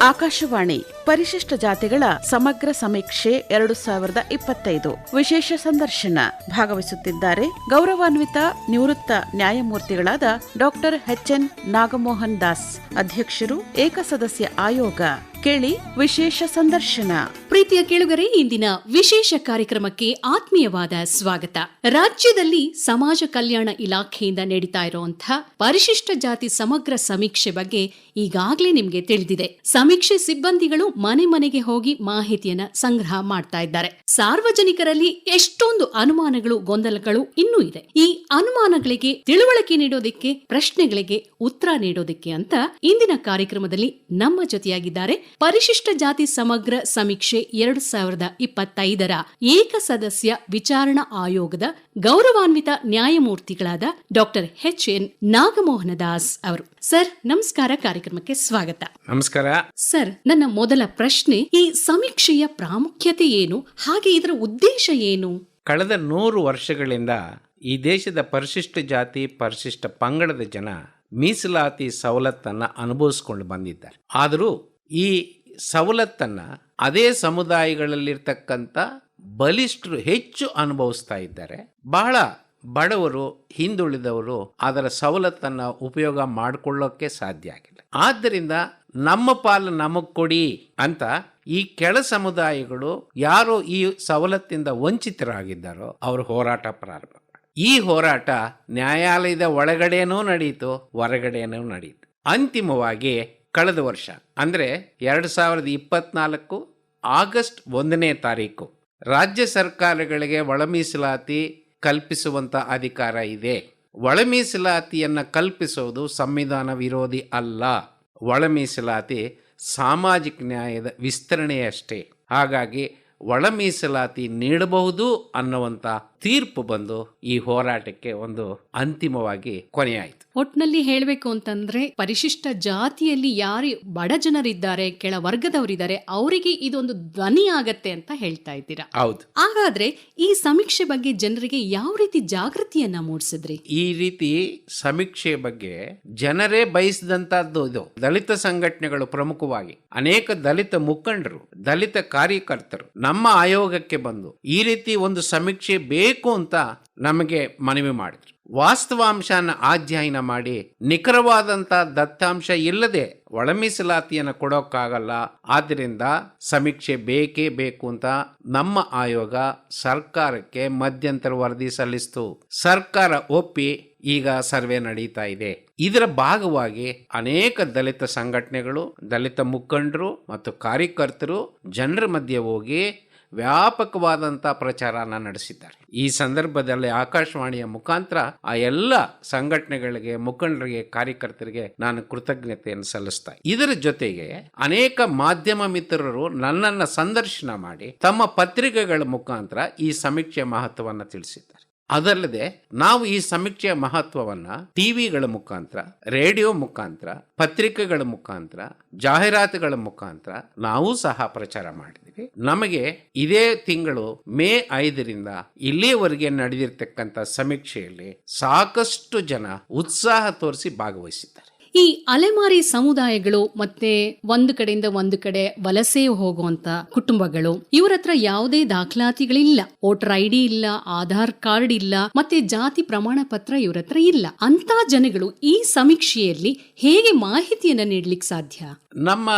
ಆಕಾಶವಾಣಿ ಪರಿಶಿಷ್ಟ ಜಾತಿಗಳ ಸಮಗ್ರ ಸಮೀಕ್ಷೆ ಎರಡು ಸಾವಿರದ ಇಪ್ಪತ್ತೈದು. ವಿಶೇಷ ಸಂದರ್ಶನ ಭಾಗವಹಿಸುತ್ತಿದ್ದಾರೆ ಗೌರವಾನ್ವಿತ ನಿವೃತ್ತ ನ್ಯಾಯಮೂರ್ತಿಗಳಾದ ಡಾಕ್ಟರ್ ಎನ್ ನಾಗಮೋಹನ್ ದಾಸ್, ಅಧ್ಯಕ್ಷರು ಏಕಸದಸ್ಯ ಆಯೋಗ ಕೇಳಿ ವಿಶೇಷ ಸಂದರ್ಶನ. ಪ್ರೀತಿಯ ಕೇಳುಗರೆ, ಇಂದಿನ ವಿಶೇಷ ಕಾರ್ಯಕ್ರಮಕ್ಕೆ ಆತ್ಮೀಯವಾದ ಸ್ವಾಗತ. ರಾಜ್ಯದಲ್ಲಿ ಸಮಾಜ ಕಲ್ಯಾಣ ಇಲಾಖೆಯಿಂದ ನಡೀತಾ ಇರುವಂತಹ ಪರಿಶಿಷ್ಟ ಜಾತಿ ಸಮಗ್ರ ಸಮೀಕ್ಷೆ ಬಗ್ಗೆ ಈಗಾಗಲೇ ನಿಮ್ಗೆ ತಿಳಿದಿದೆ. ಸಮೀಕ್ಷೆ ಸಿಬ್ಬಂದಿಗಳು ಮನೆ ಮನೆಗೆ ಹೋಗಿ ಮಾಹಿತಿಯನ್ನ ಸಂಗ್ರಹ ಮಾಡ್ತಾ ಇದ್ದಾರೆ. ಸಾರ್ವಜನಿಕರಲ್ಲಿ ಎಷ್ಟೊಂದು ಅನುಮಾನಗಳು, ಗೊಂದಲಗಳು ಇನ್ನೂ ಇದೆ. ಈ ಅನುಮಾನಗಳಿಗೆ ತಿಳುವಳಿಕೆ ನೀಡೋದಿಕ್ಕೆ, ಪ್ರಶ್ನೆಗಳಿಗೆ ಉತ್ತರ ನೀಡೋದಿಕ್ಕೆ ಅಂತ ಇಂದಿನ ಕಾರ್ಯಕ್ರಮದಲ್ಲಿ ನಮ್ಮ ಜೊತೆಯಾಗಿದ್ದಾರೆ ಪರಿಶಿಷ್ಟ ಜಾತಿ ಸಮಗ್ರ ಸಮೀಕ್ಷೆ ಎರಡು ಸಾವಿರದ ಇಪ್ಪತ್ತೈದರ ಏಕಸದಸ್ಯ ವಿಚಾರಣಾ ಆಯೋಗದ ಗೌರವಾನ್ವಿತ ನ್ಯಾಯಮೂರ್ತಿಗಳಾದ doctor H N Nagamohana Das ಅವರು. ಸರ್ ನಮಸ್ಕಾರ. ಕಾರ್ಯಕ್ರಮಕ್ಕೆ ಸ್ವಾಗತ. ನಮಸ್ಕಾರ. ಸರ್ ನನ್ನ ಮೊದಲ ಪ್ರಶ್ನೆ ಈ ಸಮೀಕ್ಷೆಯ ಪ್ರಾಮುಖ್ಯತೆ ಏನು? ಹಾಗೆ ಇದರ ಉದ್ದೇಶ ಏನು? ಕಳೆದ ನೂರು ವರ್ಷಗಳಿಂದ ಈ ದೇಶದ ಪರಿಶಿಷ್ಟ ಜಾತಿ ಪರಿಶಿಷ್ಟ ಪಂಗಡದ ಜನ ಮೀಸಲಾತಿ ಸವಲತ್ತನ್ನು ಅನುಭವಿಸ್ಕೊಂಡು ಬಂದಿದ್ದಾರೆ. ಆದರೂ ಈ ಸವಲತ್ತನ್ನು ಅದೇ ಸಮುದಾಯಗಳಲ್ಲಿರ್ತಕ್ಕಂಥ ಬಲಿಷ್ಠರು ಹೆಚ್ಚು ಅನುಭವಿಸ್ತಾ ಇದ್ದಾರೆ. ಬಹಳ ಬಡವರು, ಹಿಂದುಳಿದವರು ಅದರ ಸವಲತ್ತನ್ನು ಉಪಯೋಗ ಮಾಡಿಕೊಳ್ಳೋಕ್ಕೆ ಸಾಧ್ಯ ಆಗಿಲ್ಲ. ಆದ್ದರಿಂದ ನಮ್ಮ ಪಾಲು ನಮಗೆ ಕೊಡಿ ಅಂತ ಈ ಕೆಳ ಸಮುದಾಯಗಳು ಯಾರು ಈ ಸವಲತ್ತಿಂದ ವಂಚಿತರಾಗಿದ್ದಾರೋ ಅವರು ಹೋರಾಟ ಪ್ರಾರಂಭ. ಈ ಹೋರಾಟ ನ್ಯಾಯಾಲಯದ ಒಳಗಡೆನೂ ನಡೆಯಿತು ಹೊರಗಡೆನೂ ನಡೆಯಿತು ಅಂತಿಮವಾಗಿ ಕಳೆದ ವರ್ಷ, ಅಂದರೆ ಎರಡು ಸಾವಿರದ ಇಪ್ಪತ್ನಾಲ್ಕು ಆಗಸ್ಟ್ ಒಂದನೇ ತಾರೀಕು. ರಾಜ್ಯ ಸರ್ಕಾರಗಳಿಗೆ ಒಳ ಮೀಸಲಾತಿ ಕಲ್ಪಿಸುವಂತ ಅಧಿಕಾರ ಇದೆ. ಒಳ ಮೀಸಲಾತಿಯನ್ನು ಕಲ್ಪಿಸುವುದು ಸಂವಿಧಾನ ವಿರೋಧಿ ಅಲ್ಲ. ಒಳ ಮೀಸಲಾತಿ ಸಾಮಾಜಿಕ ನ್ಯಾಯದ ವಿಸ್ತರಣೆಯಷ್ಟೇ. ಹಾಗಾಗಿ ಒಳ ಮೀಸಲಾತಿ ನೀಡಬಹುದು ಅನ್ನುವಂಥ ತೀರ್ಪು ಬಂದು ಈ ಹೋರಾಟಕ್ಕೆ ಒಂದು ಅಂತಿಮವಾಗಿ ಕೊನೆಯಾಯಿತು. ಒಟ್ನಲ್ಲಿ ಹೇಳಬೇಕು ಅಂತಂದ್ರೆ ಪರಿಶಿಷ್ಟ ಜಾತಿಯಲ್ಲಿ ಯಾರು ಬಡ ಜನರಿದ್ದಾರೆ ಕೆಳ ವರ್ಗದವರಿದ್ದಾರೆ ಅವರಿಗೆ ಇದೊಂದು ಧ್ವನಿ ಆಗತ್ತೆ ಅಂತ ಹೇಳ್ತಾ ಇದ್ದೀರಾ? ಹೌದು. ಹಾಗಾದ್ರೆ ಈ ಸಮೀಕ್ಷೆ ಬಗ್ಗೆ ಜನರಿಗೆ ಯಾವ ರೀತಿ ಜಾಗೃತಿಯನ್ನ ಮೂಡಿಸಿದ್ರಿ? ಈ ರೀತಿ ಸಮೀಕ್ಷೆ ಬಗ್ಗೆ ಜನರೇ ಬಯಸಿದಂತಹದ್ದು ಇದು. ದಲಿತ ಸಂಘಟನೆಗಳು ಪ್ರಮುಖವಾಗಿ. ಅನೇಕ ದಲಿತ ಮುಖಂಡರು ದಲಿತ ಕಾರ್ಯಕರ್ತರು ನಮ್ಮ ಆಯೋಗಕ್ಕೆ ಬಂದು ಈ ರೀತಿ ಒಂದು ಸಮೀಕ್ಷೆ ಬೇಕು ಅಂತ ನಮಗೆ ಮನವಿ ಮಾಡಿದ್ರು. ವಾಸ್ತವಾಂಶನ ಅಧ್ಯಯನ ಮಾಡಿ ನಿಖರವಾದಂತ ದತ್ತಾಂಶ ಇಲ್ಲದೆ ಒಳ ಮೀಸಲಾತಿಯನ್ನು ಕೊಡೋಕ್ಕಾಗಲ್ಲ. ಆದ್ದರಿಂದ ಸಮೀಕ್ಷೆ ಬೇಕೇ ಬೇಕು ಅಂತ ನಮ್ಮ ಆಯೋಗ ಸರ್ಕಾರಕ್ಕೆ ಮಧ್ಯಂತರ ವರದಿ ಸಲ್ಲಿಸಿತು. ಸರ್ಕಾರ ಒಪ್ಪಿ ಈಗ ಸರ್ವೆ ನಡೀತಾ ಇದೆ. ಇದರ ಭಾಗವಾಗಿ ಅನೇಕ ದಲಿತ ಸಂಘಟನೆಗಳು, ದಲಿತ ಮುಖಂಡರು ಮತ್ತು ಕಾರ್ಯಕರ್ತರು ಜನರ ಮಧ್ಯೆ ಹೋಗಿ ವ್ಯಾಪಕವಾದಂಥ ಪ್ರಚಾರನ ನಡೆಸಿದ್ದಾರೆ. ಈ ಸಂದರ್ಭದಲ್ಲಿ ಆಕಾಶವಾಣಿಯ ಮುಖಾಂತರ ಆ ಎಲ್ಲ ಸಂಘಟನೆಗಳಿಗೆ, ಮುಖಂಡರಿಗೆ, ಕಾರ್ಯಕರ್ತರಿಗೆ ನಾನು ಕೃತಜ್ಞತೆಯನ್ನು ಸಲ್ಲಿಸ್ತಾ ಇದರ ಜೊತೆಗೆ ಅನೇಕ ಮಾಧ್ಯಮ ಮಿತ್ರರು ನನ್ನನ್ನು ಸಂದರ್ಶನ ಮಾಡಿ ತಮ್ಮ ಪತ್ರಿಕೆಗಳ ಮುಖಾಂತರ ಈ ಸಮೀಕ್ಷೆ ಮಹತ್ವವನ್ನು ತಿಳಿಸಿದ್ದಾರೆ. ಅದಲ್ಲದೆ ನಾವು ಈ ಸಮೀಕ್ಷೆಯ ಮಹತ್ವವನ್ನ ಟಿವಿಗಳ ಮುಖಾಂತರ, ರೇಡಿಯೋ ಮುಖಾಂತರ, ಪತ್ರಿಕೆಗಳ ಮುಖಾಂತರ, ಜಾಹೀರಾತುಗಳ ಮುಖಾಂತರ ನಾವು ಸಹ ಪ್ರಚಾರ ಮಾಡಿದ್ವಿ ನಮಗೆ ಇದೇ ತಿಂಗಳು ಮೇ ಐದರಿಂದ ಇಲ್ಲಿಯವರೆಗೆ ನಡೆದಿರ್ತಕ್ಕಂಥ ಸಮೀಕ್ಷೆಯಲ್ಲಿ ಸಾಕಷ್ಟು ಜನ ಉತ್ಸಾಹ ತೋರಿಸಿ ಭಾಗವಹಿಸಿದ್ದಾರೆ. ಈ ಅಲೆಮಾರಿ ಸಮುದಾಯಗಳು ಮತ್ತೆ ಒಂದು ಕಡೆಯಿಂದ ಒಂದು ಕಡೆ ವಲಸೆ ಹೋಗುವಂತ ಕುಟುಂಬಗಳು. ಇವರ ಹತ್ರ ಯಾವುದೇ ದಾಖಲಾತಿಗಳಿಲ್ಲ. ವೋಟರ್ ಐಡಿ ಇಲ್ಲ, ಆಧಾರ್ ಕಾರ್ಡ್ ಇಲ್ಲ, ಮತ್ತೆ ಜಾತಿ ಪ್ರಮಾಣ ಪತ್ರ ಇಲ್ಲ. ಅಂತ ಜನಗಳು ಈ ಸಮೀಕ್ಷೆಯಲ್ಲಿ ಹೇಗೆ ಮಾಹಿತಿಯನ್ನ ನೀಡ್ಲಿಕ್ಕೆ ಸಾಧ್ಯ? ನಮ್ಮ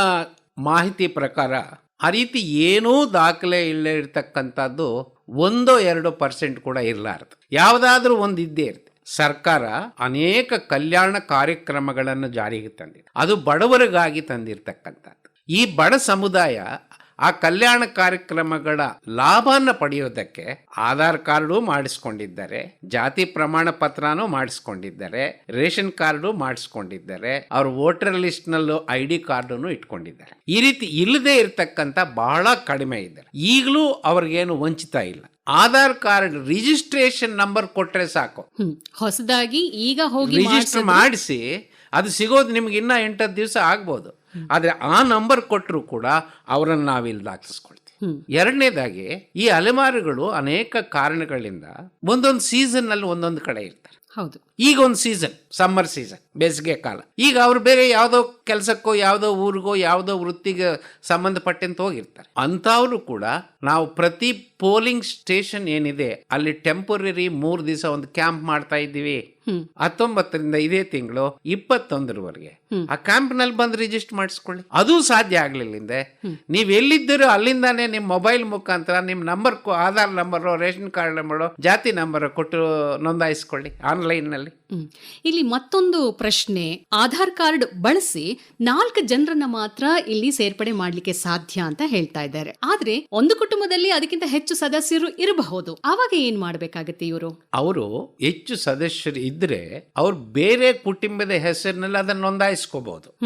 ಮಾಹಿತಿ ಪ್ರಕಾರ ಆ ರೀತಿ ಏನೂ ದಾಖಲೆ ಇಲ್ಲ ಇರ್ತಕ್ಕಂಥದ್ದು ಒಂದೋ ಎರಡು ಪರ್ಸೆಂಟ್ ಕೂಡ ಇರಲಾರದು. ಯಾವುದಾದ್ರೂ ಒಂದು ಇದ್ದೇ ಇರುತ್ತೆ ಸರ್ಕಾರ ಅನೇಕ ಕಲ್ಯಾಣ ಕಾರ್ಯಕ್ರಮಗಳನ್ನು ಜಾರಿಗೆ ತಂದಿದೆ. ಅದು ಬಡವರಿಗಾಗಿ ತಂದಿರತಕ್ಕಂಥದ್ದು. ಈ ಬಡ ಸಮುದಾಯ ಆ ಕಲ್ಯಾಣ ಕಾರ್ಯಕ್ರಮಗಳ ಲಾಭನ ಪಡೆಯೋದಕ್ಕೆ ಆಧಾರ್ ಕಾರ್ಡು ಮಾಡಿಸ್ಕೊಂಡಿದ್ದಾರೆ, ಜಾತಿ ಪ್ರಮಾಣ ಪತ್ರನೂ ಮಾಡಿಸ್ಕೊಂಡಿದ್ದಾರೆ, ರೇಷನ್ ಕಾರ್ಡು ಮಾಡಿಸ್ಕೊಂಡಿದ್ದಾರೆ, ಅವ್ರ ವೋಟರ್ ಲಿಸ್ಟ್ ನಲ್ಲೂ ಐ ಡಿ ಕಾರ್ಡನ್ನು ಇಟ್ಕೊಂಡಿದ್ದಾರೆ. ಈ ರೀತಿ ಇಲ್ಲದೆ ಇರತಕ್ಕಂತ ಬಹಳ ಕಡಿಮೆ ಇದ್ದಾರೆ ಈಗಲೂ ಅವ್ರಿಗೇನು ವಂಚಿತ ಇಲ್ಲ. ಆಧಾರ್ ಕಾರ್ಡ್ ರಿಜಿಸ್ಟ್ರೇಷನ್ ನಂಬರ್ ಕೊಟ್ರೆ ಸಾಕು. ಹೊಸದಾಗಿ ಈಗ ಹೋಗಿ ರಿಜಿಸ್ಟರ್ ಮಾಡಿಸಿ ಅದು ಸಿಗೋದು ನಿಮ್ಗೆ ಇನ್ನ ಎಂಟತ್ತು ದಿವಸ ಆಗ್ಬೋದು. ಆದ್ರೆ ಆ ನಂಬರ್ ಕೊಟ್ಟರು ಕೂಡ ಅವರನ್ನು ನಾವಿಲ್ಲಿ ದಾಖಲಿಸ್ಕೊಳ್ತೀವಿ. ಎರಡನೇದಾಗಿ ಈ ಅಲೆಮಾರುಗಳು ಅನೇಕ ಕಾರಣಗಳಿಂದ ಒಂದೊಂದು ಸೀಸನ್ನಲ್ಲಿ ಒಂದೊಂದು ಕಡೆ ಇರ್ತಾರೆ. ಹೌದು. ಈಗ ಒಂದು ಸೀಸನ್ ಸಮ್ಮರ್ ಸೀಸನ್ ಬೇಸಿಗೆ ಕಾಲ. ಈಗ ಅವ್ರು ಬೇರೆ ಯಾವುದೋ ಕೆಲಸಕ್ಕೋ ಯಾವುದೋ ಊರಿಗೋ ಯಾವುದೋ ವೃತ್ತಿಗೆ ಸಂಬಂಧಪಟ್ಟಂತ ಹೋಗಿರ್ತಾರೆ. ಅಂಥವ್ರು ಕೂಡ ನಾವು ಪ್ರತಿ ಪೋಲಿಂಗ್ ಸ್ಟೇಷನ್ ಏನಿದೆ ಅಲ್ಲಿ ಟೆಂಪರರಿ ಮೂರು ದಿವಸ ಒಂದು ಕ್ಯಾಂಪ್ ಮಾಡ್ತಾ ಇದ್ದೀವಿ. ಹತ್ತೊಂಬತ್ತರಿಂದ ಇದೇ ತಿಂಗಳು ಇಪ್ಪತ್ತೊಂದರವರೆಗೆ ಆ ಕ್ಯಾಂಪ್ನಲ್ಲಿ ಬಂದು ರಿಜಿಸ್ಟರ್ ಮಾಡಿಸ್ಕೊಳ್ಳಿ. ಅದು ಸಾಧ್ಯ ಆಗ್ಲಿಲ್ಲ ಹಿಂದೆ ನೀವ್ ಎಲ್ಲಿದ್ದರೂ ಅಲ್ಲಿಂದಾನೇ ನಿಮ್ ಮೊಬೈಲ್ ಮುಖಾಂತರ ನಿಮ್ number Aadhaar number ration card number ಜಾತಿ ನಂಬರ್ ಕೊಟ್ಟು ನೋಂದಾಯಿಸ್ಕೊಳ್ಳಿ. ಆನ್ಲೈನ್ ನಲ್ಲಿ ಇಲ್ಲಿ ಮತ್ತೊಂದು ಪ್ರಶ್ನೆ ಆಧಾರ್ ಕಾರ್ಡ್ ಬಳಸಿ ನಾಲ್ಕು ಜನರನ್ನ ಮಾತ್ರ ಇಲ್ಲಿ ಸೇರ್ಪಡೆ ಮಾಡ್ಲಿಕ್ಕೆ ಸಾಧ್ಯ ಅಂತ ಹೇಳ್ತಾ ಇದ್ದಾರೆ. ಆದ್ರೆ ಒಂದು ಕುಟುಂಬದಲ್ಲಿ ಅದಕ್ಕಿಂತ ಹೆಚ್ಚು ಸದಸ್ಯರು ಇರಬಹುದು. ಅವಾಗ ಏನ್ ಮಾಡಬೇಕಾಗುತ್ತೆ ಇವರು? ಅವರು ಹೆಚ್ಚು ಸದಸ್ಯರು ಇದ್ರೆ ಅವ್ರು ಬೇರೆ ಕುಟುಂಬದ ಹೆಸರಿನಲ್ಲಿ ಅದನ್ನ ನೋಂದಾಯಿಸ್ಕೋಬಹುದು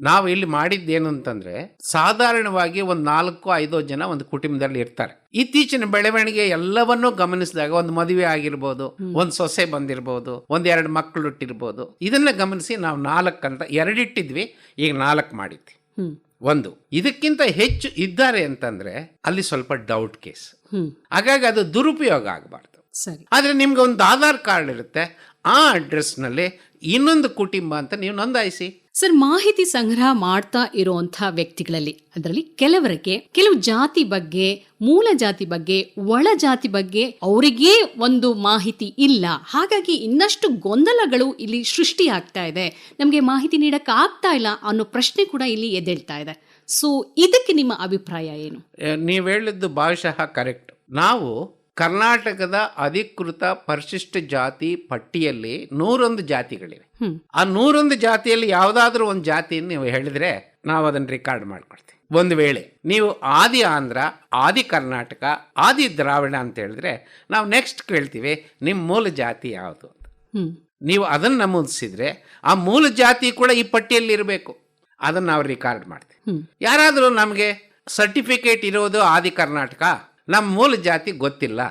ನಾವು ಇಲ್ಲಿ ಮಾಡಿದ್ದೇನು ಅಂತಂದ್ರೆ ಸಾಧಾರಣವಾಗಿ ಒಂದ್ ನಾಲ್ಕು ಐದೋ ಜನ ಒಂದು ಕುಟುಂಬದಲ್ಲಿ ಇರ್ತಾರೆ. ಇತ್ತೀಚಿನ ಬೆಳವಣಿಗೆ ಎಲ್ಲವನ್ನೂ ಗಮನಿಸಿದಾಗ ಒಂದು ಮದುವೆ ಆಗಿರ್ಬೋದು ಒಂದು ಸೊಸೆ ಬಂದಿರ್ಬೋದು ಒಂದೆರಡು ಎರಡು ಮಕ್ಕಳು ಇಟ್ಟಿರ್ಬೋದು ಇದನ್ನ ಗಮನಿಸಿ ನಾವು ನಾಲ್ಕು ಅಂತ ಎರಡಿಟ್ಟಿದ್ವಿ ಈಗ ನಾಲ್ಕು ಮಾಡಿದ್ವಿ. ಒಂದು ಇದಕ್ಕಿಂತ ಹೆಚ್ಚು ಇದ್ದಾರೆ ಅಂತಂದ್ರೆ ಅಲ್ಲಿ ಸ್ವಲ್ಪ ಡೌಟ್ ಕೇಸ್ ಹಾಗಾಗಿ ಅದು ದುರುಪಯೋಗ ಆಗಬಾರ್ದು. ಸರಿ. ಆದ್ರೆ ನಿಮ್ಗೆ ಒಂದು ಆಧಾರ್ ಕಾರ್ಡ್ ಇರುತ್ತೆ ಆ ಅಡ್ರೆಸ್ನಲ್ಲಿ ಇನ್ನೊಂದು ಕುಟುಂಬ ಅಂತ ನೀವು ನೋಂದಾಯಿಸಿ. ಸರ್, ಮಾಹಿತಿ ಸಂಗ್ರಹ ಮಾಡ್ತಾ ಇರುವಂತಹ ವ್ಯಕ್ತಿಗಳಲ್ಲಿ, ಅದರಲ್ಲಿ ಕೆಲವರಿಗೆ, ಕೆಲವು ಜಾತಿ ಬಗ್ಗೆ, ಮೂಲ ಜಾತಿ ಬಗ್ಗೆ, ಒಳ ಜಾತಿ ಬಗ್ಗೆ ಅವರಿಗೇ ಒಂದು ಮಾಹಿತಿ ಇಲ್ಲ. ಹಾಗಾಗಿ ಇನ್ನಷ್ಟು ಗೊಂದಲಗಳು ಇಲ್ಲಿ ಸೃಷ್ಟಿಯಾಗ್ತಾ ಇದೆ. ನಮಗೆ ಮಾಹಿತಿ ನೀಡಕ್ ಆಗ್ತಾ ಇಲ್ಲ ಅನ್ನೋ ಪ್ರಶ್ನೆ ಕೂಡ ಇಲ್ಲಿ ಎದ್ದೇಳ್ತಾ ಇದೆ. ಸೊ ಇದಕ್ಕೆ ನಿಮ್ಮ ಅಭಿಪ್ರಾಯ ಏನು? ನೀವು ಹೇಳಿದ್ದು ಭಾಗಶಃ ಕರೆಕ್ಟ್. ನಾವು ಕರ್ನಾಟಕದ ಅಧಿಕೃತ ಪರಿಶಿಷ್ಟ ಜಾತಿ ಪಟ್ಟಿಯಲ್ಲಿ ನೂರೊಂದು ಜಾತಿಗಳಿವೆ. ಆ ನೂರೊಂದು ಜಾತಿಯಲ್ಲಿ ಯಾವುದಾದ್ರೂ ಒಂದು ಜಾತಿಯನ್ನು ನೀವು ಹೇಳಿದ್ರೆ ನಾವು ಅದನ್ನು ರೆಕಾರ್ಡ್ ಮಾಡ್ಕೊಳ್ತೀವಿ ಒಂದು ವೇಳೆ ನೀವು ಆದಿ ಆಂಧ್ರ ಆದಿ ಕರ್ನಾಟಕ ಆದಿ ದ್ರಾವಿಡ ಅಂತ ಹೇಳಿದ್ರೆ ನಾವು ನೆಕ್ಸ್ಟ್ ಕೇಳ್ತೀವಿ ನಿಮ್ಮ ಮೂಲ ಜಾತಿ ಯಾವುದು ಅಂತ. ನೀವು ಅದನ್ನು ನಮೂದಿಸಿದ್ರೆ ಆ ಮೂಲ ಜಾತಿ ಕೂಡ ಈ ಪಟ್ಟಿಯಲ್ಲಿ ಇರಬೇಕು. ಅದನ್ನು ನಾವು ರಿಕಾರ್ಡ್ ಮಾಡ್ತೀವಿ. ಯಾರಾದರೂ ನಮಗೆ ಸರ್ಟಿಫಿಕೇಟ್ ಇರೋದು ಆದಿ ಕರ್ನಾಟಕ ನಮ್ಮ ಮೂಲ ಜಾತಿ ಗೊತ್ತಿಲ್ಲ.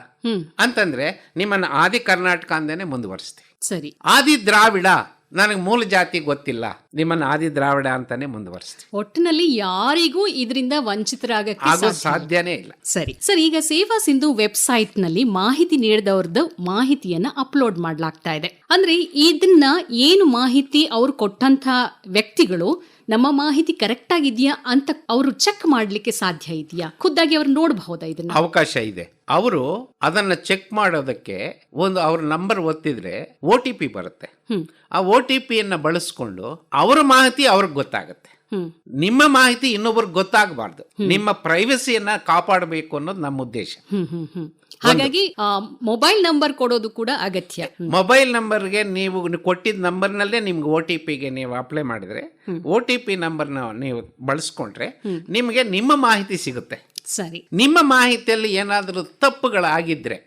ಅಂತಂದ್ರೆ ನಿಮ್ಮನ್ನ ಆದಿ ಕರ್ನಾಟಕ ಅಂದೇನೆ ಮುಂದುವರಿಸ್ತೀವಿ. ಸರಿ. ಆದಿ ದ್ರಾವಿಡ ನನಗೆ ಮೂಲ ಜಾತಿ ಗೊತ್ತಿಲ್ಲ. ನಿಮ್ಮನ್ನು ಆದಿ ದ್ರಾವಿಡ ಅಂತಾನೆ ಮುಂದುವರಿಸ್ತೀವಿ ಒಟ್ಟಿನಲ್ಲಿ ಯಾರಿಗೂ ಇದರಿಂದ ವಂಚಿತರಾಗಕ್ಕೆ. ಸಾಧ್ಯನೇ ಇಲ್ಲ. ಸರಿ. ಸರ್ ಈಗ ಸೇವಾ ಸಿಂಧು ವೆಬ್ಸೈಟ್ನಲ್ಲಿ ಮಾಹಿತಿ ನೀಡಿದವ್ರದ್ದು ಮಾಹಿತಿಯನ್ನ ಅಪ್ಲೋಡ್ ಮಾಡಲಾಗ್ತಾ ಇದೆ. ಅಂದ್ರೆ ಇದನ್ನ ಏನು ಮಾಹಿತಿ ಅವ್ರು ಕೊಟ್ಟಂತ ವ್ಯಕ್ತಿಗಳು ನಮ್ಮ ಮಾಹಿತಿ ಕರೆಕ್ಟ್ ಆಗಿದೆಯಾ ಅಂತ ಅವರು ಚೆಕ್ ಮಾಡ್ಲಿಕ್ಕೆ ಸಾಧ್ಯ ಇದೆಯಾ? ಖುದ್ದಾಗಿ ಅವ್ರು ನೋಡಬಹುದಾ ಇದನ್ನ? ಅವಕಾಶ ಇದೆ. ಅವರು ಅದನ್ನ ಚೆಕ್ ಮಾಡೋದಕ್ಕೆ ಒಂದು ಅವ್ರ ನಂಬರ್ ಒತ್ತಿದ್ರೆ ಒ ಟಿ ಪಿ ಬರುತ್ತೆ. ಆ ಒ ಟಿ ಪಿಯನ್ನು ಬಳಸ್ಕೊಂಡು ಅವರ ಮಾಹಿತಿ ಅವ್ರಿಗೆ ಗೊತ್ತಾಗುತ್ತೆ. ನಿಮ್ಮ ಮಾಹಿತಿ ಇನ್ನೊಬ್ರಿಗೆ ಗೊತ್ತಾಗಬಾರ್ದು. ನಿಮ್ಮ ಪ್ರೈವಸಿಯನ್ನ ಕಾಪಾಡಬೇಕು ಅನ್ನೋದು ನಮ್ಮ ಉದ್ದೇಶ. ಹಾಗಾಗಿ ಮೊಬೈಲ್ ನಂಬರ್ ಕೊಡೋದು ಕೂಡ ಅಗತ್ಯ. ಮೊಬೈಲ್ ನಂಬರ್ಗೆ ನೀವು ಕೊಟ್ಟಿದ್ದ ನಂಬರ್ನಲ್ಲೇ ನಿಮ್ಗೆ ಒ ಟಿ ಪಿಗೆ ನೀವು ಅಪ್ಲೈ ಮಾಡಿದ್ರೆ ಒ ಟಿ ಪಿ ನಂಬರ್ನ ನೀವು ಬಳಸ್ಕೊಂಡ್ರೆ ನಿಮಗೆ ನಿಮ್ಮ ಮಾಹಿತಿ ಸಿಗುತ್ತೆ. ಸರಿ. ನಿಮ್ಮ ಮಾಹಿತಿಯಲ್ಲಿ ಏನಾದರೂ ತಪ್ಪುಗಳಾಗಿದ್ರೆ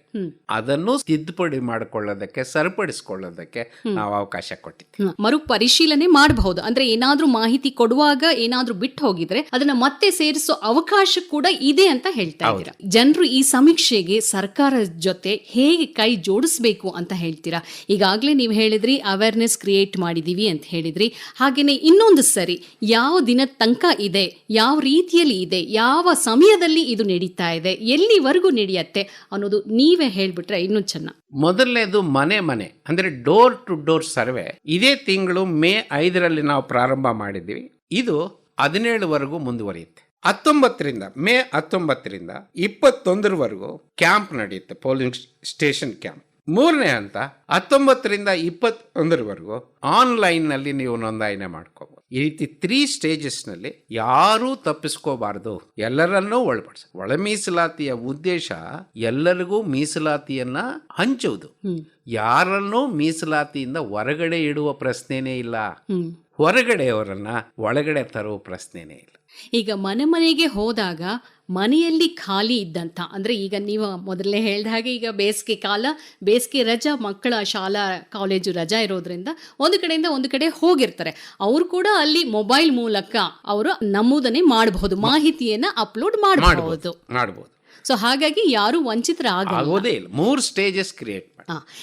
ಅದನ್ನು ತಿದ್ದುಪಡಿ ಮಾಡಿಕೊಳ್ಳೋದಕ್ಕೆ ಸರಿಪಡಿಸಿಕೊಳ್ಳೋದಕ್ಕೆ ನಾವು ಅವಕಾಶ ಕೊಟ್ಟಿದ್ದೀವಿ. ಹ್ಮ್. ಮರು ಪರಿಶೀಲನೆ ಮಾಡಬಹುದು. ಅಂದ್ರೆ ಏನಾದ್ರೂ ಮಾಹಿತಿ ಕೊಡುವಾಗ ಏನಾದ್ರೂ ಬಿಟ್ಟು ಹೋಗಿದ್ರೆ ಅದನ್ನ ಮತ್ತೆ ಸೇರಿಸೋ ಅವಕಾಶ ಕೂಡ ಇದೆ ಅಂತ ಹೇಳ್ತಾ ಇದ್ದೀರಾ? ಜನರು ಈ ಸಮೀಕ್ಷೆಗೆ ಸರ್ಕಾರ ಜೊತೆ ಹೇಗೆ ಕೈ ಜೋಡಿಸ್ಬೇಕು ಅಂತ ಹೇಳ್ತೀರಾ? ಈಗಾಗಲೇ ನೀವು ಹೇಳಿದ್ರಿ ಅವೇರ್ನೆಸ್ ಕ್ರಿಯೇಟ್ ಮಾಡಿದೀವಿ ಅಂತ ಹೇಳಿದ್ರಿ. ಹಾಗೇನೆ ಇನ್ನೊಂದು ಸರಿ ಯಾವ ದಿನದ ತನಕ ಇದೆ ಯಾವ ರೀತಿಯಲ್ಲಿ ಇದೆ ಯಾವ ಸಮಯದಲ್ಲಿ ಇದು ನಡೀತಾ ಇದೆ ಎಲ್ಲಿವರೆಗೂ ನಡೆಯತ್ತೆ ಅನ್ನೋದು ನೀವೇ ಹೇಳ್ಬಿಟ್ರೆ ಇನ್ನೂ ಚೆನ್ನ ಮೊದಲನೇದು ಮನೆ ಮನೆ, ಅಂದ್ರೆ ಡೋರ್ ಟು ಡೋರ್ ಸರ್ವೆ. ಇದೇ ತಿಂಗಳು ಮೇ ಐದರಲ್ಲಿ ನಾವು ಪ್ರಾರಂಭ ಮಾಡಿದ್ದೀವಿ. ಇದು ಹದಿನೇಳವರೆಗೂ ಮುಂದುವರಿಯುತ್ತೆ. ಹತ್ತೊಂಬತ್ತರಿಂದ, ಮೇ ಹತ್ತೊಂಬತ್ತರಿಂದ ಇಪ್ಪತ್ತೊಂದರವರೆಗೂ ಕ್ಯಾಂಪ್ ನಡೆಯುತ್ತೆ ಪೋಲಿಂಗ್ ಸ್ಟೇಷನ್ ಕ್ಯಾಂಪ್. ಮೂರನೇ ಹಂತ ಹತ್ತೊಂಬತ್ತರಿಂದ ಇಪ್ಪತ್ತೊಂದರವರೆಗೂ ಆನ್ಲೈನ್ನಲ್ಲಿ ನೀವು ನೋಂದಾಯಣೆ ಮಾಡ್ಕೋಬಹುದು ಈ ರೀತಿ ತ್ರೀ ಸ್ಟೇಜಸ್ನಲ್ಲಿ ಯಾರೂ ತಪ್ಪಿಸ್ಕೋಬಾರದು. ಎಲ್ಲರನ್ನೂ ಒಳಪಡಿಸ. ಒಳ ಮೀಸಲಾತಿಯ ಉದ್ದೇಶ ಎಲ್ಲರಿಗೂ ಮೀಸಲಾತಿಯನ್ನ ಹಂಚುವುದು. ಯಾರನ್ನೂ ಮೀಸಲಾತಿಯಿಂದ ಹೊರಗಡೆ ಇಡುವ ಪ್ರಶ್ನೆನೇ ಇಲ್ಲ. ಹೊರಗಡೆಯವರನ್ನ ಒಳಗಡೆ ತರುವ ಪ್ರಶ್ನೆನೇ ಇಲ್ಲ. ಈಗ ಮನೆ ಮನೆಗೆ ಹೋದಾಗ ಮನೆಯಲ್ಲಿ ಖಾಲಿ ಇದ್ದಂಥ ಅಂದ್ರೆ ಈಗ ನೀವು ಮೊದಲೇ ಹೇಳಿದ ಹಾಗೆ ಈಗ ಬೇಸಿಗೆ ಕಾಲ ಬೇಸಿಗೆ ರಜಾ ಮಕ್ಕಳ ಶಾಲಾ ಕಾಲೇಜು ರಜಾ ಇರೋದ್ರಿಂದ ಒಂದು ಕಡೆಯಿಂದ ಒಂದು ಕಡೆ ಹೋಗಿರ್ತಾರೆ. ಅವರು ಕೂಡ ಅಲ್ಲಿ ಮೊಬೈಲ್ ಮೂಲಕ ಅವರು ನಮೂದನೆ ಮಾಡಬಹುದು ಮಾಹಿತಿಯನ್ನ ಅಪ್ಲೋಡ್ ಮಾಡಬಹುದು. ಮಾಡಬಹುದು ಸೊ ಹಾಗಾಗಿ ಯಾರು ವಂಚಿತರ ಆಗೋದೇ ಇಲ್ಲ. ಮೂರು ಸ್ಟೇಜಸ್ ಕ್ರಿಯೇಟ್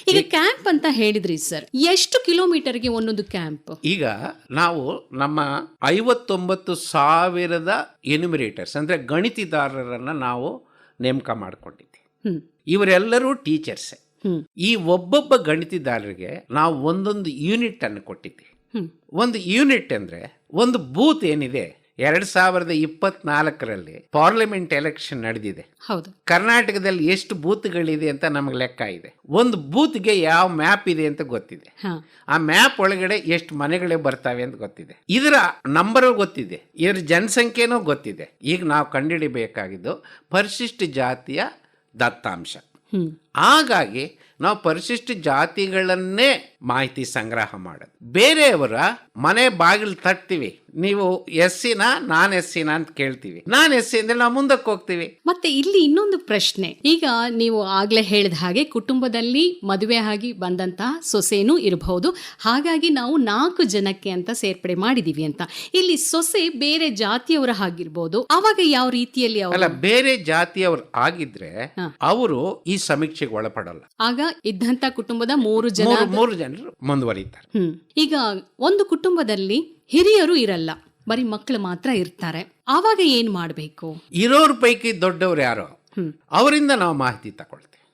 ಈಗ ಕ್ಯಾಂಪ್ ಅಂತ ಹೇಳಿದ್ರಿ ಸರ್ ಎಷ್ಟು ಕಿಲೋಮೀಟರ್ಗೆ ಒಂದೊಂದು ಕ್ಯಾಂಪ್ ಈಗ ನಾವು ನಮ್ಮ ಐವತ್ತೊಂಬತ್ತು ಸಾವಿರದ ಎನ್ಯುಮಿರೇಟರ್ಸ್ ಅಂದ್ರೆ ಗಣಿತಿದಾರರನ್ನ ನಾವು ನೇಮಕ ಮಾಡ್ಕೊಂಡಿದ್ದೀವಿ ಇವರೆಲ್ಲರೂ ಟೀಚರ್ಸೇ ಈ ಒಬ್ಬೊಬ್ಬ ಗಣಿತಿದಾರರಿಗೆ ನಾವು ಒಂದೊಂದು ಯೂನಿಟ್ ಅನ್ನು ಕೊಟ್ಟಿದ್ದೀವಿ ಒಂದು ಯೂನಿಟ್ ಅಂದ್ರೆ ಒಂದು ಬೂತ್ ಏನಿದೆ ಎರಡ್ ಸಾವಿರದ ಇಪ್ಪತ್ನಾಲ್ಕರಲ್ಲಿ ಪಾರ್ಲಿಮೆಂಟ್ ಎಲೆಕ್ಷನ್ ನಡೆದಿದೆ. ಹೌದು. ಕರ್ನಾಟಕದಲ್ಲಿ ಎಷ್ಟು ಬೂತ್ಗಳಿದೆ ಅಂತ ನಮಗೆ ಲೆಕ್ಕ ಇದೆ. ಒಂದು ಬೂತ್ಗೆ ಯಾವ ಮ್ಯಾಪ್ ಇದೆ ಅಂತ ಗೊತ್ತಿದೆ. ಆ ಮ್ಯಾಪ್ ಒಳಗಡೆ ಎಷ್ಟು ಮನೆಗಳೇ ಬರ್ತಾವೆ ಅಂತ ಗೊತ್ತಿದೆ. ಇದರ ನಂಬರ್ ಗೊತ್ತಿದೆ. ಇದರ ಜನಸಂಖ್ಯೆನೂ ಗೊತ್ತಿದೆ. ಈಗ ನಾವು ಕಂಡುಹಿಡಿಬೇಕಾಗಿದ್ದು ಪರಿಶಿಷ್ಟ ಜಾತಿಯ ದತ್ತಾಂಶ. ಹಾಗಾಗಿ ನಾವು ಪರಿಶಿಷ್ಟ ಜಾತಿಗಳನ್ನೇ ಮಾಹಿತಿ ಸಂಗ್ರಹ ಮಾಡೋದು. ಬೇರೆಯವರ ಮನೆ ಬಾಗಿಲು ತಟ್ತೀವಿ. ನೀವು ಎಸ್ ಸಿನ ನಾನ್ ಎಸ್ ಸಿನ ಅಂತ ಕೇಳ್ತೀವಿ. ನಾನ್ ಎಸ್ ಸಿ ಅಂದ್ರೆ ನಾವು ಮುಂದಕ್ಕೆ ಹೋಗ್ತೀವಿ. ಮತ್ತೆ ಇಲ್ಲಿ ಇನ್ನೊಂದು ಪ್ರಶ್ನೆ. ಈಗ ನೀವು ಆಗ್ಲೇ ಹೇಳಿದ ಹಾಗೆ ಕುಟುಂಬದಲ್ಲಿ ಮದುವೆ ಆಗಿ ಬಂದಂತಹ ಸೊಸೆನೂ ಇರಬಹುದು. ಹಾಗಾಗಿ ನಾವು ನಾಲ್ಕು ಜನಕ್ಕೆ ಅಂತ ಸೇರ್ಪಡೆ ಮಾಡಿದೀವಿ ಅಂತ. ಇಲ್ಲಿ ಸೊಸೆ ಬೇರೆ ಜಾತಿಯವರ ಆಗಿರ್ಬೋದು ಅವಾಗ ಯಾವ ರೀತಿಯಲ್ಲಿ ಅಲ್ಲ ಬೇರೆ ಜಾತಿಯವರು ಆಗಿದ್ರೆ. ಅವರು ಈ ಸಮೀಕ್ಷೆಗೆ ಒಳಪಡಲ್ಲ. ಆಗ ಇದ್ದಂತ ಕುಟುಂಬದ ಮೂರು ಜನ ಮೂರು ಜನರು ಮುಂದುವರಿತಾರೆ ಹ್ಮ್. ಈಗ ಒಂದು ಕುಟುಂಬದಲ್ಲಿ ಹಿರಿಯರು ಇರಲ್ಲ ಬರೀ ಮಕ್ಕಳು ಮಾತ್ರ ಇರ್ತಾರೆ. ಆವಾಗ ಏನ್ ಮಾಡ್ಬೇಕು? ಇರೋರ್ ಪೈಕಿ ದೊಡ್ಡವ್ರು ಯಾರೋ ಅವರಿಂದ ನಾವು ಮಾಹಿತಿ ತಗೊಳ್ತೇವೆ.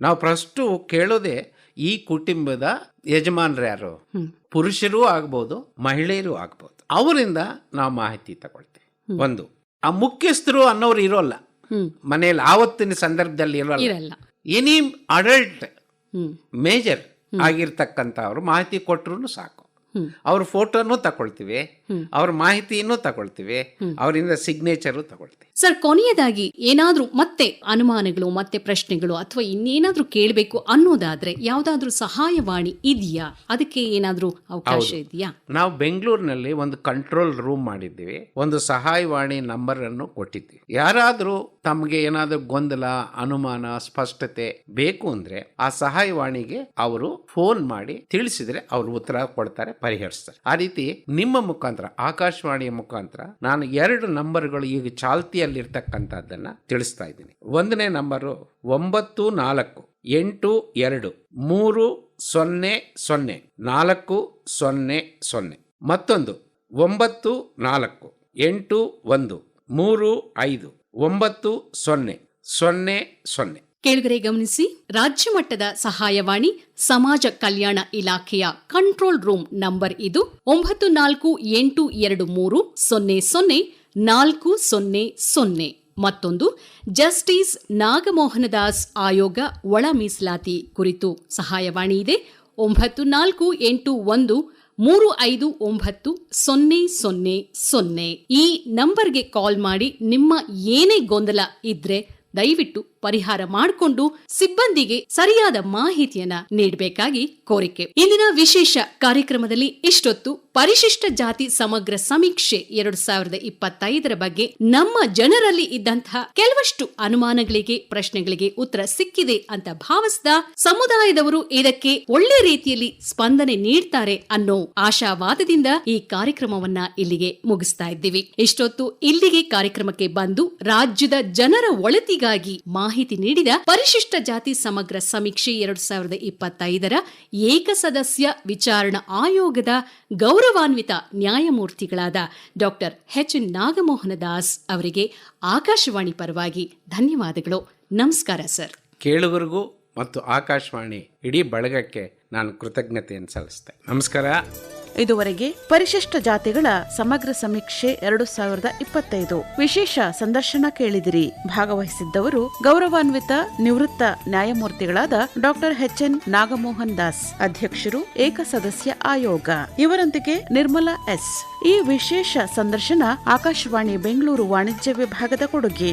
ನಾವು ಫಸ್ಟ್ ಕೇಳೋದೆ ಈ ಕುಟುಂಬದ ಯಜಮಾನರು ಯಾರು ಪುರುಷರು ಆಗ್ಬೋದು ಮಹಿಳೆಯರು ಆಗ್ಬೋದು. ಅವರಿಂದ ನಾವು ಮಾಹಿತಿ ತಗೊಳ್ತೇವೆ. ಒಂದು ಆ ಮುಖ್ಯಸ್ಥರು ಅನ್ನೋರು ಇರೋಲ್ಲ. ಮನೆಯಲ್ಲಿ ಆವತ್ತಿನ ಸಂದರ್ಭದಲ್ಲಿ ಇರೋಲ್ಲ. ಎನಿ ಅಡಲ್ಟ್ ಮೇಜರ್ ಆಗಿರ್ತಕ್ಕಂಥವ್ರು ಮಾಹಿತಿ ಕೊಟ್ಟರು ಸಾಕು. ಅವ್ರ ಫೋಟೋನು ತಗೊಳ್ತೀವಿ. ಅವ್ರ ಮಾಹಿತಿಯನ್ನು ತಗೊಳ್ತೀವಿ ಅವರಿಂದ ಸಿಗ್ನೇಚರ್ ತಗೊಳ್ತೀವಿ. ಸರ್ ಕೊನೆಯದಾಗಿ ಏನಾದ್ರೂ ಮತ್ತೆ ಅನುಮಾನಗಳು ಮತ್ತೆ ಪ್ರಶ್ನೆಗಳು ಅಥವಾ ಇನ್ನೇನಾದ್ರೂ ಕೇಳಬೇಕು ಅನ್ನೋದಾದ್ರೆ ಯಾವ್ದಾದ್ರೂ ಸಹಾಯವಾಣಿ ಇದೆಯಾ? ಅದಕ್ಕೆ ಏನಾದ್ರೂ ಅವಕಾಶ ಇದೆಯಾ? ನಾವು ಬೆಂಗಳೂರಿನಲ್ಲಿ ಒಂದು ಕಂಟ್ರೋಲ್ ರೂಮ್ ಮಾಡಿದ್ದೀವಿ ಒಂದು ಸಹಾಯವಾಣಿ ನಂಬರ್ ಅನ್ನು ಕೊಟ್ಟಿದ್ದೀವಿ. ಯಾರಾದರೂ ತಮಗೆ ಏನಾದರೂ ಗೊಂದಲ ಅನುಮಾನ ಸ್ಪಷ್ಟತೆ ಬೇಕು ಅಂದ್ರೆ ಆ ಸಹಾಯವಾಣಿಗೆ ಅವರು ಫೋನ್ ಮಾಡಿ ತಿಳಿಸಿದ್ರೆ ಅವರು ಉತ್ತರ ಕೊಡ್ತಾರೆ ಪರಿಹರಿಸ್ತಾರೆ. ಆ ರೀತಿ ನಿಮ್ಮ ಮುಖಾಂತರ, ಆಕಾಶವಾಣಿಯ ಮುಖಾಂತರ ನಾನು ಎರಡು ನಂಬರ್ಗಳು ಈಗ ಚಾಲ್ತಿಯಲ್ಲಿರ್ತಕ್ಕಂಥದ್ದನ್ನು ತಿಳಿಸ್ತಾ ಇದ್ದೀನಿ. ಒಂದನೇ ನಂಬರು ಒಂಬತ್ತು ನಾಲ್ಕು ಎಂಟು ಎರಡು ಮೂರು ಸೊನ್ನೆ ಸೊನ್ನೆ ನಾಲ್ಕು ಸೊನ್ನೆ ಸೊನ್ನೆ. ಮತ್ತೊಂದು ಒಂಬತ್ತು ನಾಲ್ಕು ಎಂಟು ಒಂದು ಮೂರು ಐದು ಒಂಬತ್ತು ಸೊನ್ನೆ ಸೊನ್ನೆ ಸೊನ್ನೆ. ಕೇಳುಗರೆ ಗಮನಿಸಿ, ರಾಜ್ಯ ಮಟ್ಟದ ಸಹಾಯವಾಣಿ ಸಮಾಜ ಕಲ್ಯಾಣ ಇಲಾಖೆಯ ಕಂಟ್ರೋಲ್ ರೂಮ್ ನಂಬರ್ ಇದು ಒಂಬತ್ತು ನಾಲ್ಕು ಎಂಟು ಎರಡು ಮೂರು ಸೊನ್ನೆ ಸೊನ್ನೆ ನಾಲ್ಕು ಸೊನ್ನೆ ಸೊನ್ನೆ. ಮತ್ತೊಂದು, ಜಸ್ಟಿಸ್ ನಾಗಮೋಹನದಾಸ್ ಆಯೋಗ ಒಳ ಮೀಸಲಾತಿ ಕುರಿತು ಸಹಾಯವಾಣಿ ಇದೆ. ಒಂಬತ್ತು ನಾಲ್ಕು ಎಂಟು ಒಂದು ಮೂರು ಐದು ಒಂಬತ್ತು ಸೊನ್ನೆ ಸೊನ್ನೆ ಸೊನ್ನೆ. ಈ ನಂಬರ್ಗೆ ಕಾಲ್ ಮಾಡಿ ನಿಮ್ಮ ಏನೇ ಗೊಂದಲ ಇದ್ರೆ ದಯವಿಟ್ಟು ಪರಿಹಾರ ಮಾಡಿಕೊಂಡು ಸಿಬ್ಬಂದಿಗೆ ಸರಿಯಾದ ಮಾಹಿತಿಯನ್ನ ನೀಡಬೇಕಾಗಿ ಕೋರಿಕೆ. ಇಂದಿನ ವಿಶೇಷ ಕಾರ್ಯಕ್ರಮದಲ್ಲಿ ಇಷ್ಟೊತ್ತು ಪರಿಶಿಷ್ಟ ಜಾತಿ ಸಮಗ್ರ ಸಮೀಕ್ಷೆ ಎರಡು ಸಾವಿರದ ಇಪ್ಪತ್ತೈದರ ಬಗ್ಗೆ ನಮ್ಮ ಜನರಲ್ಲಿ ಇದ್ದಂತಹ ಕೆಲವಷ್ಟು ಅನುಮಾನಗಳಿಗೆ, ಪ್ರಶ್ನೆಗಳಿಗೆ ಉತ್ತರ ಸಿಕ್ಕಿದೆ ಅಂತ ಭಾವಿಸಿದ ಸಮುದಾಯದವರು ಇದಕ್ಕೆ ಒಳ್ಳೆ ರೀತಿಯಲ್ಲಿ ಸ್ಪಂದನೆ ನೀಡ್ತಾರೆ ಅನ್ನೋ ಆಶಾವಾದದಿಂದ ಈ ಕಾರ್ಯಕ್ರಮವನ್ನ ಇಲ್ಲಿಗೆ ಮುಗಿಸ್ತಾ ಇದ್ದೀವಿ. ಇಷ್ಟೊತ್ತು ಇಲ್ಲಿಗೆ ಕಾರ್ಯಕ್ರಮಕ್ಕೆ ಬಂದು ರಾಜ್ಯದ ಜನರ ಒಳತಿಗಾಗಿ ಮಾಹಿತಿ ನೀಡಿದ ಪರಿಶಿಷ್ಟ ಜಾತಿ ಸಮಗ್ರ ಸಮೀಕ್ಷೆ ಎರಡು ಸಾವಿರದ ಇಪ್ಪತ್ತೈದರ ಏಕಸದಸ್ಯ ವಿಚಾರಣಾ ಆಯೋಗದ ಗೌರವಾನ್ವಿತ ನ್ಯಾಯಮೂರ್ತಿಗಳಾದ ಡಾಕ್ಟರ್ ಎಚ್ ನಾಗಮೋಹನ ದಾಸ್ ಅವರಿಗೆ ಆಕಾಶವಾಣಿ ಪರವಾಗಿ ಧನ್ಯವಾದಗಳು. ನಮಸ್ಕಾರ ಸರ್. ಕೇಳುವರೆಗೂ ಮತ್ತು ಆಕಾಶವಾಣಿ ಇಡೀ ಬಳಗಕ್ಕೆ ನಾನು ಕೃತಜ್ಞತೆಯನ್ನು ಸಲ್ಲಿಸ್ತೇನೆ. ನಮಸ್ಕಾರ. ಇದುವರೆಗೆ ಪರಿಶಿಷ್ಟ ಜಾತಿಗಳ ಸಮಗ್ರ ಸಮೀಕ್ಷೆ ಎರಡು ಸಾವಿರದ ಇಪ್ಪತ್ತೈದು. ವಿಶೇಷ ಸಂದರ್ಶನ ಕೇಳಿದಿರಿ. ಭಾಗವಹಿಸಿದ್ದವರು ಗೌರವಾನ್ವಿತ ನಿವೃತ್ತ ನ್ಯಾಯಮೂರ್ತಿಗಳಾದ doctor H N Nagamohan Das, ಅಧ್ಯಕ್ಷರು ಏಕಸದಸ್ಯ ಆಯೋಗ. ಇವರೊಂದಿಗೆ ನಿರ್ಮಲಾ ಎಸ್. ಈ ವಿಶೇಷ ಸಂದರ್ಶನ ಆಕಾಶವಾಣಿ ಬೆಂಗಳೂರು ವಾಣಿಜ್ಯ ವಿಭಾಗದ ಕೊಡುಗೆ.